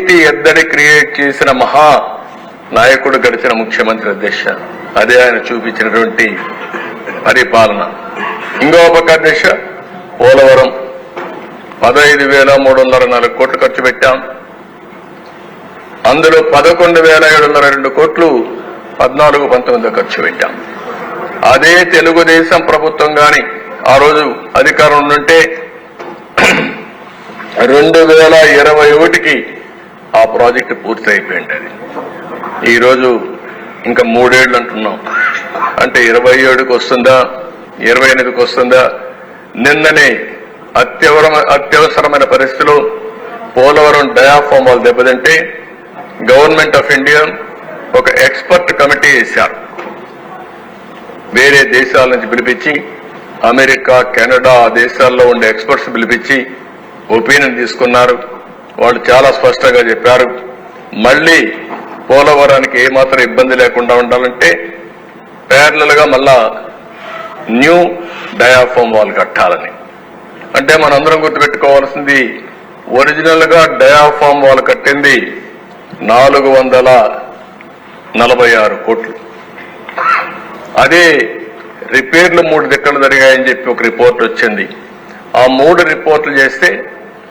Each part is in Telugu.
ఎద్దడి క్రియేట్ చేసిన మహా నాయకుడు గడిచిన ముఖ్యమంత్రి అధ్యక్ష. అదే ఆయన చూపించినటువంటి పరిపాలన. ఇంకో పక్క అధ్యక్ష పోలవరం. పదహైదు వేల మూడు వందల నాలుగు కోట్లు ఖర్చు పెట్టాం. అందులో పదకొండు వేల ఏడు వందల రెండు కోట్లు పద్నాలుగు పంతొమ్మిది ఖర్చు పెట్టాం. అదే తెలుగుదేశం ప్రభుత్వం గాని ఆ రోజు అధికారం ఉంటే రెండు వేల ఇరవై ఒకటికి ఆ ప్రాజెక్ట్ పూర్తి అయిపోయింది అది. ఈరోజు ఇంకా మూడేళ్ళు అంటున్నాం. అంటే ఇరవై ఏడుకి వస్తుందా ఇరవై ఎనిమిదికి వస్తుందా? నిన్ననే అత్యవర అత్యవసరమైన పరిస్థితిలో పోలవరం డయాఫామ్ వాళ్ళు దెబ్బతింటే గవర్నమెంట్ ఆఫ్ ఇండియా ఒక ఎక్స్పర్ట్ కమిటీ వేశారు. వేరే దేశాల నుంచి పిలిపించి అమెరికా కెనడా ఆ దేశాల్లో ఉండే ఎక్స్పర్ట్స్ పిలిపించి ఒపీనియన్ తీసుకున్నారు. వాళ్ళు చాలా స్పష్టంగా చెప్పారు. మళ్ళీ పోలవరానికి ఏమాత్రం ఇబ్బంది లేకుండా ఉండాలంటే ప్యారలల్గా మళ్ళా న్యూ డయాఫామ్ వాల్ కట్టాలని. అంటే మనందరం గుర్తుపెట్టుకోవాల్సింది ఒరిజినల్గా డయాఫామ్ వాల్ కట్టింది నాలుగు వందల నలభై ఆరు కోట్లు. అదే రిపేర్లు మూడు దిక్కలు జరిగాయని చెప్పి ఒక రిపోర్ట్ వచ్చింది. ఆ మూడు రిపోర్ట్లు చేస్తే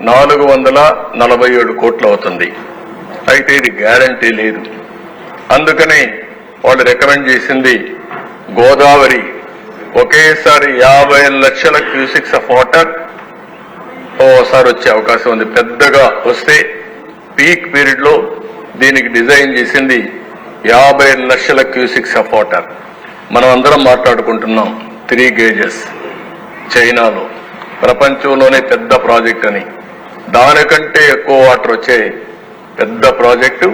నాలుగు వందల నలభై ఏడు కోట్లు అవుతుంది అయితే ఇది గ్యారంటీ లేదు. అందుకని వాళ్ళు రికమెండ్ చేసింది గోదావరి. ఒకేసారి యాభై లక్షల క్యూసిక్స్ ఆఫ్ వాటర్ ఓసారి వచ్చే అవకాశం ఉంది. పెద్దగా వస్తే పీక్ పీరియడ్లో దీనికి డిజైన్ చేసింది యాభై లక్షల క్యూసిక్స్ ఆఫ్ వాటర్. మనం అందరం మాట్లాడుకుంటున్నాం త్రీ గేజెస్ చైనాలో. ప్రపంచంలోనే పెద్ద ప్రాజెక్ట్ అని. దానికంటే ఎక్కువ వాటర్ వచ్చే పెద్ద ప్రాజెక్టు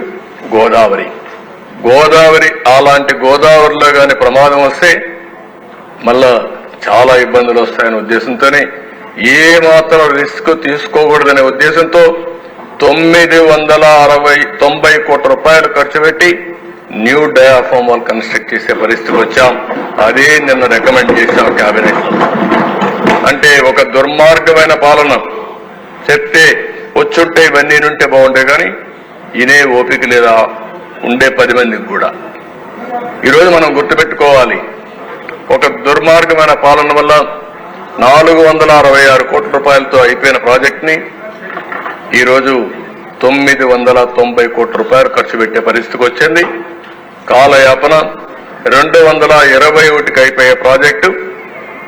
గోదావరి. గోదావరి అలాంటి గోదావరిలో కానీ ప్రమాదం వస్తే మళ్ళా చాలా ఇబ్బందులు వస్తాయనే ఉద్దేశంతోనే ఏ మాత్రం రిస్క్ తీసుకోకూడదనే ఉద్దేశంతో తొమ్మిది వందల అరవై తొంభై కోట్ల రూపాయలు ఖర్చు పెట్టి న్యూ డయాఫామ్ వాల్ కన్స్ట్రక్ట్ చేసే పరిస్థితికి వచ్చాం. అదే నిన్న రికమెండ్ చేశాం క్యాబినెట్. అంటే ఒక దుర్మార్గమైన పాలన. చెప్తే వచ్చుంటే ఇవన్నీ ఉంటే బాగుంటాయి కానీ ఇనే ఓపిక లేదా ఉండే పది మందికి కూడా. ఈరోజు మనం గుర్తుపెట్టుకోవాలి. ఒక దుర్మార్గమైన పాలన వల్ల నాలుగు వందల అరవై ఆరు కోట్ల రూపాయలతో అయిపోయిన ప్రాజెక్ట్ని ఈరోజు తొమ్మిది వందల తొంభై కోట్ల రూపాయలు ఖర్చు పెట్టే పరిస్థితికి వచ్చింది. కాలయాపన రెండు వందల ఇరవై ఒకటికి అయిపోయే ప్రాజెక్టు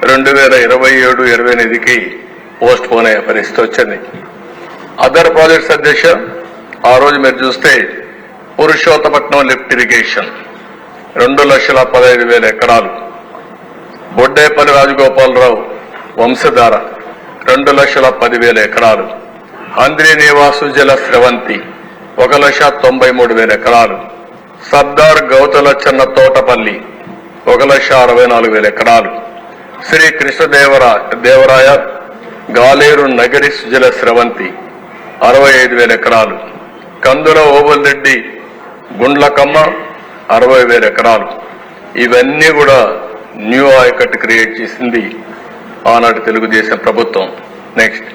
రెండు వేల ఇరవై ఏడు ఇరవై ఎనిమిదికి పోస్ట్ పోన్ అయ్యే పరిస్థితి వచ్చింది. అదర్ ప్రాజెక్ట్స్ అధ్యక్ష ఆ రోజు మీరు చూస్తే పురుషోత్తపట్నం లిఫ్ట్ ఇరిగేషన్. రెండు లక్షల పదహైదు వేల ఎకరాలు. బొడ్డేపల్లి రాజగోపాలరావు వంశధార రెండు లక్షల పదివేల ఎకరాలు. అంద్రి నివాసు జల స్రవంతి ఒక లక్ష తొంభై మూడు వేల ఎకరాలు. సర్దార్ గౌతల చెన్న తోటపల్లి ఒక లక్ష అరవై నాలుగు వేల ఎకరాలు. శ్రీ కృష్ణదేవరా దేవరాయ గాలేరు నగరి సుజల స్రవంతి అరవై ఐదు వేల ఎకరాలు. కందుల ఓబల్రెడ్డి గుండ్లకమ్మ అరవై వేల ఎకరాలు. ఇవన్నీ కూడా న్యూ ఆయకట్ క్రియేట్ చేసింది ఆనాటి తెలుగుదేశం ప్రభుత్వం. నెక్స్ట్.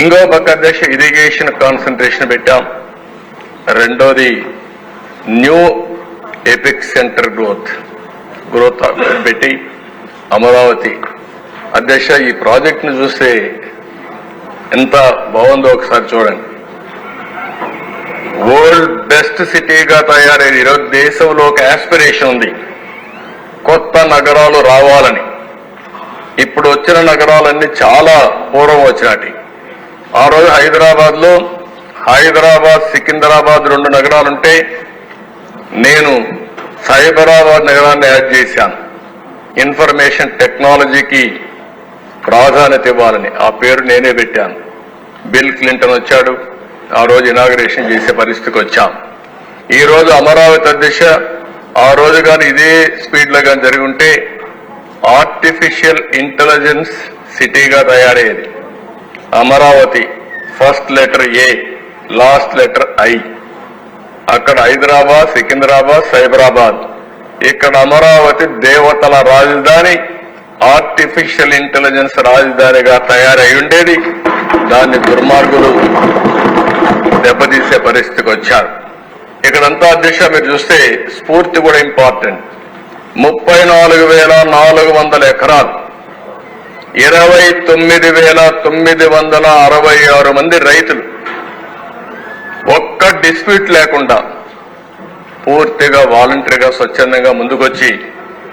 ఇంకో పక్క దశ ఇరిగేషన్ కాన్సన్ట్రేషన్ పెట్టాం. రెండోది new epicentre growth. Growth పెట్టి అమరావతి అధ్యక్ష ఈ ప్రాజెక్ట్ని చూస్తే ఎంత బాగుందో ఒకసారి చూడండి. వరల్డ్ బెస్ట్ సిటీగా తయారైన ఈరోజు దేశంలో ఒక ఆస్పిరేషన్ ఉంది. కొత్త నగరాలు రావాలని. ఇప్పుడు వచ్చిన నగరాలన్నీ చాలా పూర్వం వచ్చినటి ఆ రోజు హైదరాబాద్లో హైదరాబాద్ సికింద్రాబాద్ రెండు నగరాలుంటే నేను సైబరాబాద్ నగరాన్ని యాడ్ చేశాను. ఇన్ఫర్మేషన్ టెక్నాలజీకి ప్రాధాన్యత ఇవ్వాలని ఆ పేరు నేనే పెట్టాను. బిల్ క్లింటన్ వచ్చాడు. ఆ రోజు ఇనాగరేషన్ చేసే పరిస్థితికి వచ్చాం. ఈ రోజు అమరావతి అధ్యక్ష ఆ రోజు కానీ ఇదే స్పీడ్లో కానీ జరిగి ఉంటే ఆర్టిఫిషియల్ ఇంటెలిజెన్స్ సిటీగా తయారయ్యేది. Amaravati first letter A last letter I అక్కడ హైదరాబాద్ సికింద్రాబాద్ సైబరాబాద్. ఇక్కడ అమరావతి దేవతల రాజధాని ఆర్టిఫిషియల్ ఇంటెలిజెన్స్ రాజధానిగా తయారై ఉండేది. దాన్ని దుర్మార్గులు దెబ్బతీసే పరిస్థితికి వచ్చారు. ఇక్కడంతా దిశ మీరు చూస్తే స్ఫూర్తి కూడా ఇంపార్టెంట్ ముప్పై నాలుగు వేల నాలుగు వందల ఎకరాలు. ఇరవై తొమ్మిది వేల తొమ్మిది వందల అరవై ఆరు మంది రైతులు. ఒక్క డిస్ప్యూట్ లేకుండా పూర్తిగా వాలంటరీగా స్వచ్ఛందంగా ముందుకొచ్చి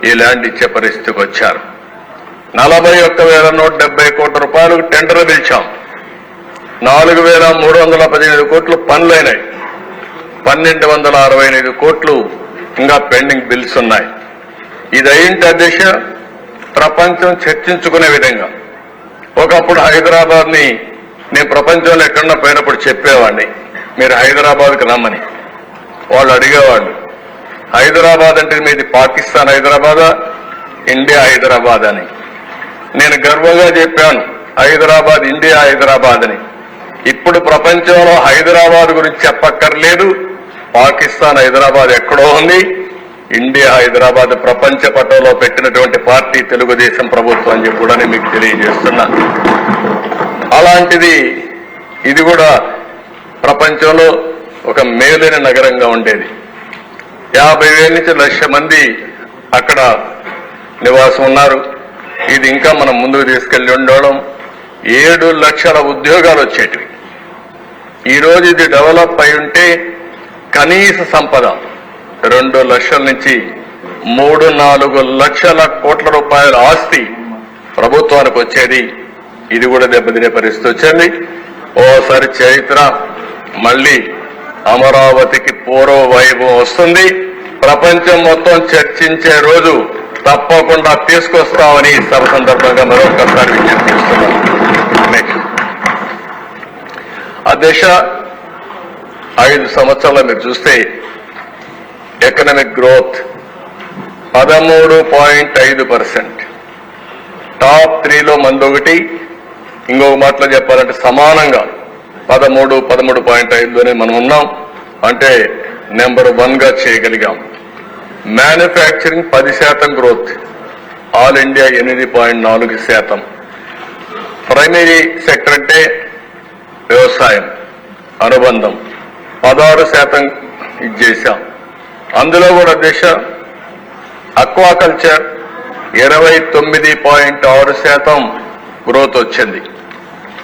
ఈ ల్యాండ్ ఇచ్చే పరిస్థితికి వచ్చారు. నలభై ఒక్క వేల నూట డెబ్బై కోట్ల రూపాయలకు టెండర్ పిలిచాం. నాలుగు వేల మూడు వందల పదిహేను కోట్లు పనులైనాయి. పన్నెండు వందల అరవై ఎనిమిది కోట్లు ఇంకా పెండింగ్ బిల్స్ ఉన్నాయి. ఇది అయింటి దిశ ప్రపంచం చర్చించుకునే విధంగా. ఒకప్పుడు హైదరాబాద్ని నేను ప్రపంచంలో ఎక్కడన్నా పోయినప్పుడు చెప్పేవాడిని. మీరు హైదరాబాద్కి రమ్మని. వాళ్ళు అడిగేవాళ్ళు హైదరాబాద్ అంటే మీది పాకిస్తాన్ హైదరాబాదా ఇండియా హైదరాబాద్ అని. నేను గర్వంగా చెప్పాను హైదరాబాద్ ఇండియా హైదరాబాద్ అని. ఇప్పుడు ప్రపంచంలో హైదరాబాద్ గురించి చెప్పక్కర్లేదు. పాకిస్తాన్ హైదరాబాద్ ఎక్కడో ఉంది. ఇండియా హైదరాబాద్ ప్రపంచ పటంలో పెట్టినటువంటి పార్టీ తెలుగుదేశం ప్రభుత్వం అని చెప్పి కూడా నేను మీకు తెలియజేస్తున్నా. అలాంటిది ఇది కూడా ప్రపంచంలో ఒక మేలైన నగరంగా ఉండేది. యాభై వేల నుంచి లక్ష మంది అక్కడ నివాసం ఉన్నారు. ఇది ఇంకా మనం ముందుకు తీసుకెళ్ళి ఉండడం. ఏడు లక్షల ఉద్యోగాలు వచ్చేటివి. ఈరోజు ఇది డెవలప్ అయి ఉంటే కనీస సంపద రెండు లక్షల నుంచి మూడు నాలుగు లక్షల కోట్ల రూపాయల ఆస్తి ప్రభుత్వానికి వచ్చేది. ఇది కూడా దెబ్బతినే పరిస్థితి వచ్చింది. ఓసారి చరిత్ర మళ్ళీ అమరావతికి పూర్వ వైభవం వస్తుంది. ప్రపంచం మొత్తం చర్చించే రోజు తప్పకుండా తీసుకొస్తామని సభ సందర్భంగా మరొకసారి విజ్ఞప్తి చేస్తున్నాను ఆ దిశ ఐదు సంవత్సరాల మీరు చూస్తే ఎకనామిక్ గ్రోత్ పదమూడు పాయింట్ ఐదు పర్సెంట్. టాప్ త్రీలో మంది ఒకటి ఇంకొక మాటలో చెప్పాలంటే సమానంగా పదమూడు పదమూడు పాయింట్ ఐదులోనే మనం ఉన్నాం. అంటే నెంబర్ వన్గా చేయగలిగాం. మ్యానుఫ్యాక్చరింగ్ పది శాతం గ్రోత్ ఆల్ ఇండియా ఎనిమిది పాయింట్ నాలుగు శాతం. ప్రైమరీ సెక్టర్ అంటే వ్యవసాయం అనుబంధం. పదహారు శాతం ఇది అందులో కూడా దిశ అక్వాకల్చర్ ఇరవై తొమ్మిది పాయింట్ ఆరు శాతం గ్రోత్ వచ్చింది.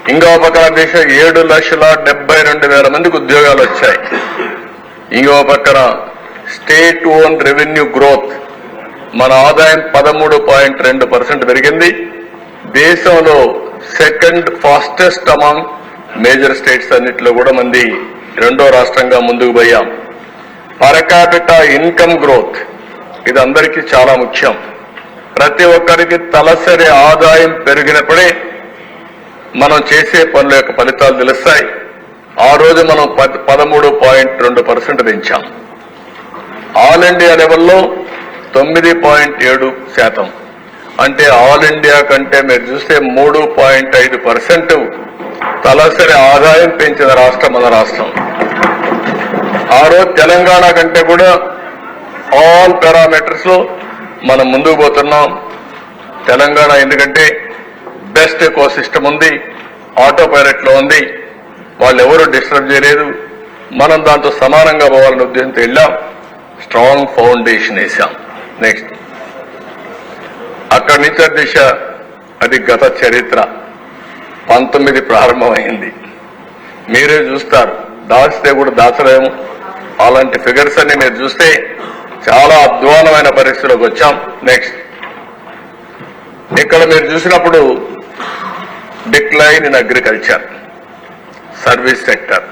ఇంకో పక్కన దిశ ఏడు లక్షల డెబ్బై రెండు వేల మందికి ఉద్యోగాలు వచ్చాయి. ఇంకో పక్కన స్టేట్ ఓన్ రెవెన్యూ గ్రోత్. మన ఆదాయం పదమూడు పాయింట్ రెండు పర్సెంట్ పెరిగింది. దేశంలో second fastest among major states అన్నిటిలో కూడా మంది రెండో రాష్ట్రంగా ముందుకు పోయాం. Per capita income growth. ఇది అందరికీ చాలా ముఖ్యం. ప్రతి ఒక్కరికి తలసరి ఆదాయం పెరిగినప్పుడే మనం చేసే పనుల యొక్క ఫలితాలు తెలుస్తాయి. ఆ రోజు మనం పద్- పదమూడు పాయింట్ రెండు పర్సెంట్ పెంచాం. ఆల్ ఇండియా లెవెల్లో తొమ్మిది పాయింట్ ఏడు శాతం. అంటే ఆల్ ఇండియా కంటే మీరు చూస్తే మూడు పాయింట్ ఐదు పర్సెంట్ తలసరి ఆదాయం పెంచిన రాష్ట్రం మన రాష్ట్రం. ఆ రోజు తెలంగాణ కంటే కూడా ఆల్ పారామీటర్స్లో మనం ముందుకు పోతున్నాం. తెలంగాణ ఎందుకంటే బెస్ట్ ఎకో సిస్టమ్ ఉంది ఆటో పైలట్లో ఉంది. వాళ్ళు ఎవరు డిస్టర్బ్ చేయలేదు. మనం దాంతో సమానంగా పోవాలనే ఉద్దేశంతో వెళ్ళాం. స్ట్రాంగ్ ఫౌండేషన్ వేసాం నెక్స్ట్ అక్కడి నుంచి దిశ అది గత చరిత్ర. పంతొమ్మిది ప్రారంభమైంది. మీరే చూస్తారు. దాచితే కూడా దాచలేము. అలాంటి ఫిగర్స్ అన్ని మీరు చూస్తే చాలా అధ్వానమైన పరిస్థితిలోకి వచ్చాం. నెక్స్ట్ ఇక్కడ మీరు చూసినప్పుడు decline in agriculture service sector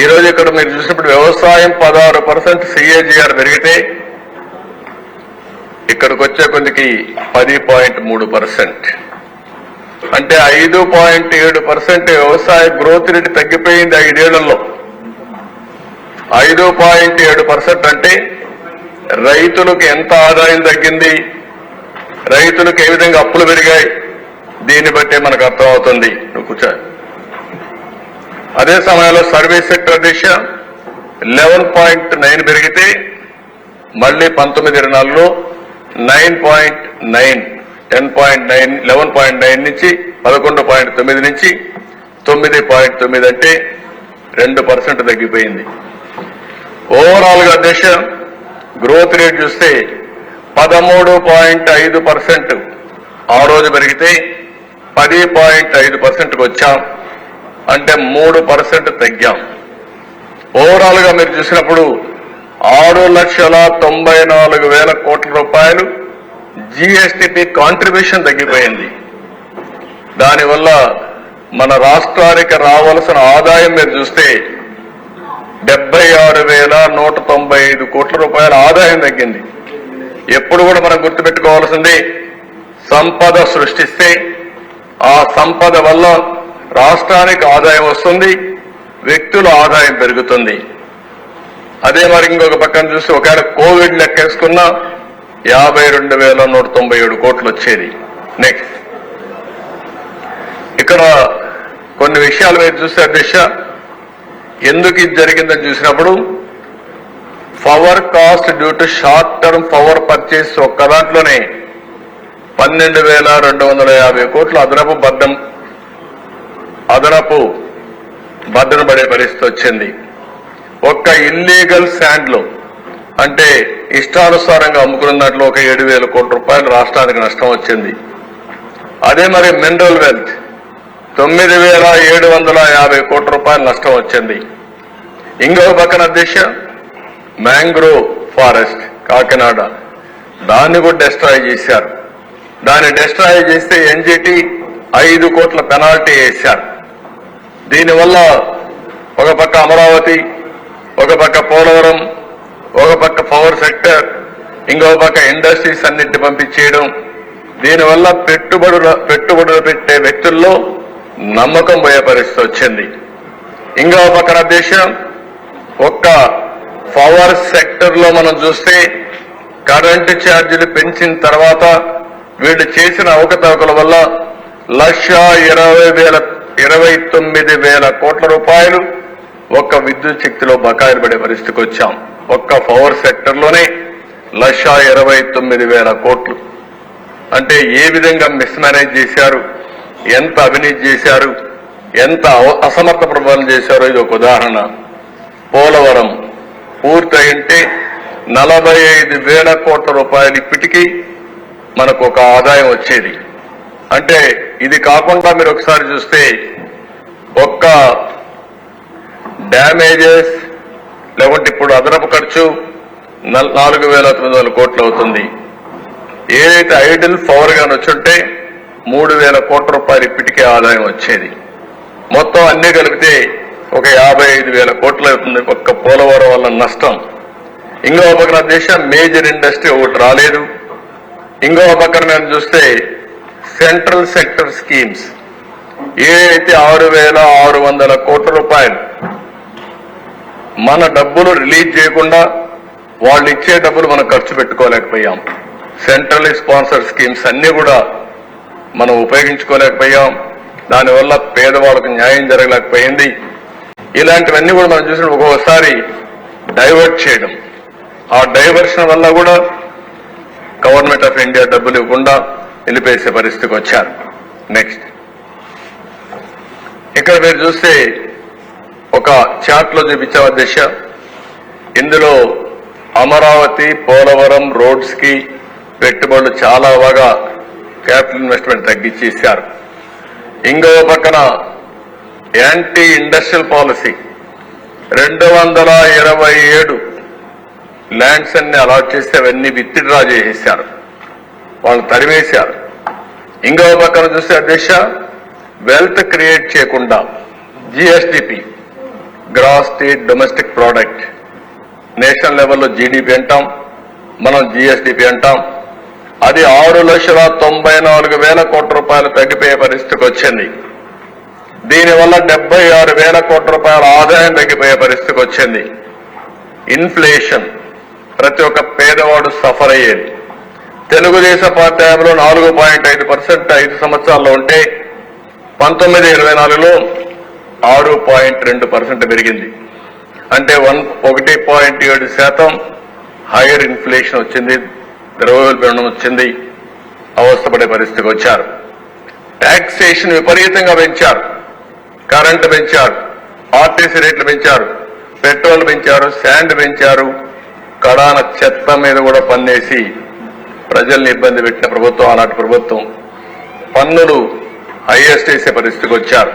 ఈ రోజు ఇక్కడ మీరు చూసినప్పుడు వ్యవసాయం పదహారు పర్సెంట్ సిఏజిఆర్ పెరిగితే ఇక్కడికి వచ్చే కొద్దికి పది పాయింట్ మూడు పర్సెంట్. అంటే ఐదు పాయింట్ ఏడు పర్సెంట్ వ్యవసాయ గ్రోత్ రేట్ తగ్గిపోయింది ఐదేళ్ళలో. ఐదు పాయింట్ ఏడు పర్సెంట్ అంటే రైతులకు ఎంత ఆదాయం తగ్గింది? రైతులకు ఏ విధంగా అప్పులు పెరిగాయి? దీన్ని బట్టే మనకు అర్థమవుతుంది. నువ్వు కూర్చో. అదే సమయంలో సర్వీస్ సెక్టర్ దిశ లెవెన్ పాయింట్ నైన్ పెరిగితే మళ్ళీ పంతొమ్మిది ఇరవై నాలుగులో nine point nine ten point nine eleven point nine నుంచి పదకొండు పాయింట్ తొమ్మిది నుంచి తొమ్మిది పాయింట్ తొమ్మిది అంటే రెండు పర్సెంట్ తగ్గిపోయింది. ఓవరాల్గా దేశ గ్రోత్ రేట్ చూస్తే పదమూడు పాయింట్ ఐదు పర్సెంట్ ఆ రోజు పెరిగితే పది పాయింట్ ఐదు పర్సెంట్కి వచ్చాం. అంటే మూడు పర్సెంట్ తగ్గాం. ఓవరాల్గా మీరు చూసినప్పుడు ఆరు లక్షల తొంభై నాలుగు వేల కోట్ల రూపాయలు జీఎస్టీపీ కాంట్రిబ్యూషన్ తగ్గిపోయింది. దానివల్ల మన రాష్ట్రానికి రావాల్సిన ఆదాయం మీరు చూస్తే డెబ్బై ఆరు వేల నూట తొంభై ఐదు కోట్ల రూపాయల ఆదాయం తగ్గింది. ఎప్పుడు కూడా మనం గుర్తుపెట్టుకోవాల్సింది సంపద సృష్టిస్తే ఆ సంపద వల్ల రాష్ట్రానికి ఆదాయం వస్తుంది వ్యక్తుల ఆదాయం పెరుగుతుంది. అదే మరి ఇంకొక పక్కన చూసి ఒకవేళ కోవిడ్ లెక్కేసుకున్నా యాభై రెండు వేల నూట తొంభై ఏడు కోట్లు వచ్చేది నెక్స్ట్ ఇక్కడ కొన్ని విషయాలు మీరు చూస్తే అధ్యక్ష ఎందుకు ఇది జరిగిందని చూసినప్పుడు power cost due to short term power purchase ఒక్క దాంట్లోనే పన్నెండు వేల రెండు వందల యాభై కోట్లు అదనపు బద్దం అదనపు బద్దన పడే పరిస్థితి వచ్చింది. ఒక్క ఇల్లీగల్ శాండ్లు అంటే ఇష్టానుసారంగా అమ్ముకున్న దాంట్లో ఒక ఏడు వేల కోట్ల రూపాయలు రాష్ట్రానికి నష్టం వచ్చింది. అదే మరి మినరల్ వెల్త్ తొమ్మిది వేల ఏడు వందల యాభై కోట్ల రూపాయలు నష్టం వచ్చింది. ఇంకో పక్కన అధ్యక్ష మ్యాంగ్రోవ్ ఫారెస్ట్ కాకినాడ. దాన్ని కూడా డెస్ట్రాయ్ చేశారు. దాన్ని డెస్ట్రాయ్ చేస్తే ఎన్జిటి ఐదు కోట్ల పెనాల్టీ వేశారు. దీనివల్ల ఒక పక్క అమరావతి ఒక పక్క పోలవరం ఒక పక్క పవర్ సెక్టర్ ఇంకో పక్క ఇండస్ట్రీస్ అన్నింటిని పంపించేయడం. దీనివల్ల పెట్టుబడుల పెట్టుబడులు పెట్టే వ్యక్తుల్లో నమ్మకం పోయే పరిస్థితి వచ్చింది. ఇంకో పక్కన దేశం ఒక్క పవర్ సెక్టర్లో మనం చూస్తే కరెంటు ఛార్జీలు పెంచిన తర్వాత వీళ్ళు చేసిన అవకతవకల వల్ల లక్ష ఇరవై వేల ఇరవై తొమ్మిది వేల కోట్ల రూపాయలు ఒక్క విద్యుత్ శక్తిలో బకాయిలు పడే పరిస్థితికి వచ్చాం. ఒక్క పవర్ సెక్టర్లోనే ఇరవై తొమ్మిది వేల కోట్లు. అంటే ఏ విధంగా మిస్మేనేజ్ చేశారు? ఎంత అవినీతి చేశారు? ఎంత అవ- అసమర్థ ప్రమాణం చేశారో ఇది ఒక ఉదాహరణ. పోలవరం పూర్తయింటే నలభై ఐదు వేల కోట్ల రూపాయలు ఇప్పటికీ మనకు ఒక ఆదాయం వచ్చేది. అంటే ఇది కాకుండా మీరు ఒకసారి చూస్తే ఒక్క డ్యామేజెస్ లేకుంటే ఇప్పుడు అదనపు ఖర్చు నల్- నాలుగు వేల తొమ్మిది వందల కోట్లు అవుతుంది. ఏదైతే ఐడిల్ పవర్ గాని వచ్చుంటే మూడు వేల కోట్ల రూపాయలు ఇప్పటికే ఆదాయం వచ్చేది. మొత్తం అన్ని కలిపితే ఒక యాభై ఐదు వేల కోట్లు అవుతుంది ఒక్క పోలవరం వల్ల నష్టం. ఇంకో పక్కన దేశం మేజర్ ఇండస్ట్రీ ఒకటి రాలేదు. ఇంకో పక్కన మేము చూస్తే సెంట్రల్ సెక్టర్ స్కీమ్స్. ఏదైతే ఆరు వేల ఆరు వందల కోట్ల రూపాయలు మన డబ్బులు రిలీజ్ చేయకుండా వాళ్ళు ఇచ్చే డబ్బులు మనం ఖర్చు పెట్టుకోలేకపోయాం. సెంట్రల్ స్పాన్సర్ స్కీమ్స్ అన్ని కూడా మనం ఉపయోగించుకోలేకపోయాం. దానివల్ల పేదవాళ్ళకు న్యాయం జరగలేకపోయింది. ఇలాంటివన్నీ కూడా మనం చూసిన ఒక్కొక్కసారి డైవర్ట్ చేయడం. ఆ డైవర్షన్ వల్ల కూడా గవర్నమెంట్ ఆఫ్ ఇండియా డబ్బులు ఇవ్వకుండా నిలిపేసే పరిస్థితికి వచ్చారు. నెక్స్ట్ ఇక్కడ మీరు చూస్తే ఒక చాట్లో చూపించే చూపించావు దిశ? ఇందులో అమరావతి పోలవరం రోడ్స్కి పెట్టుబడులు చాలా బాగా క్యాపిటల్ ఇన్వెస్ట్మెంట్ తగ్గించేశారు. ఇంకో పక్కన యాంటీ ఇండస్ట్రియల్ పాలసీ. రెండు వందల ఇరవై ఏడు ల్యాండ్స్ అన్ని అలాట్ చేస్తే అవన్నీ విత్డ్రా చేసేసారు వాళ్ళు తరివేశారు ఇంకో పక్కన చూస్తే అధ్యక్ష వెల్త్ క్రియేట్ చేయకుండా GSDP gross state domestic product national లెవెల్లో జీడిపి అంటాం మనం జిఎస్డిపి అంటాం. అది ఆరు లక్షల తొంభై నాలుగు వేల కోట్ల రూపాయలు తగ్గిపోయే పరిస్థితికి వచ్చింది. దీనివల్ల డెబ్బై ఆరు వేల కోట్ల రూపాయల ఆదాయం తగ్గిపోయే పరిస్థితికి వచ్చింది. ఇన్ఫ్లేషన్ ప్రతి ఒక్క పేదవాడు సఫర్ అయ్యేది. తెలుగుదేశం పార్టీ హయాంలో నాలుగు పాయింట్ ఐదు పర్సెంట్ ఐదు సంవత్సరాల్లో ఉంటే పంతొమ్మిది ఇరవై నాలుగులో ఆరు పాయింట్ రెండు పర్సెంట్ పెరిగింది. అంటే వన్ ఒకటి పాయింట్ ఏడు శాతం హైయర్ ఇన్ఫ్లేషన్ వచ్చింది ద్రవ్యోల్బణం వచ్చింది అవస్థపడే పరిస్థితికి వచ్చారు. ట్యాక్సేషన్ విపరీతంగా పెంచారు. కరెంటు పెంచారు ఆర్టీసీ రేట్లు పెంచారు పెట్రోల్ పెంచారు శాండ్ పెంచారు కడాన చెత్త మీద కూడా పన్నేసి ప్రజల్ని ఇబ్బంది పెట్టిన ప్రభుత్వం ఆనాటి ప్రభుత్వం పన్నులు హైయెస్ట్ వేసే పరిస్థితికి వచ్చారు.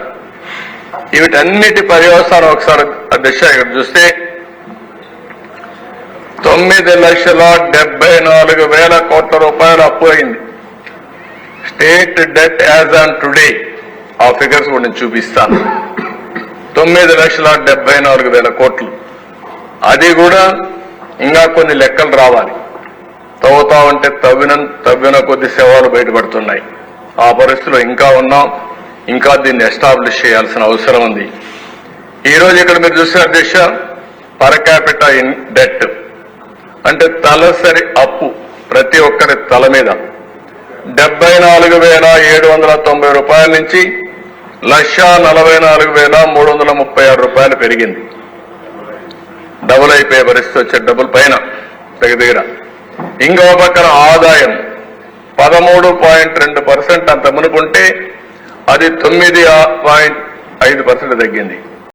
వీటన్నిటి పర్యవసానం ఒకసారి అధ్యక్ష ఇక్కడ చూస్తే తొమ్మిది లక్షల డెబ్బై నాలుగు వేల కోట్ల రూపాయలు అప్పు అయింది. State debt as on today. ఆ ఫిగర్స్ కూడా నేను చూపిస్తాను. తొమ్మిది లక్షల డెబ్బై నాలుగు వేల కోట్లు. అది కూడా ఇంకా కొన్ని లెక్కలు రావాలి. తవ్వుతా ఉంటే తవ్విన తవ్విన కొద్ది సేవలు బయటపడుతున్నాయి. ఆ పరిస్థితిలో ఇంకా ఉన్నాం ఇంకా దీన్ని ఎస్టాబ్లిష్ చేయాల్సిన అవసరం ఉంది. ఈరోజు ఇక్కడ మీరు చూసే అధ్యక్ష పర్ క్యాపిటల్ ఇన్ డెట్. అంటే తలసరి అప్పు ప్రతి ఒక్కరి తల మీద. డెబ్బై నాలుగు వేల ఏడు వందల తొంభై రూపాయల నుంచి లక్ష నలభై నాలుగు వేల మూడు వందల ముప్పై ఆరు రూపాయలు పెరిగింది. డబుల్ అయిపోయే పరిస్థితి వచ్చే డబుల్ పైన దగ్గర దగ్గర ఇంకో పక్కన ఆదాయం పదమూడు పాయింట్ రెండు పర్సెంట్ అంత మునుకుంటే అది తొమ్మిది పాయింట్ ఐదు పర్సెంట్ తగ్గింది.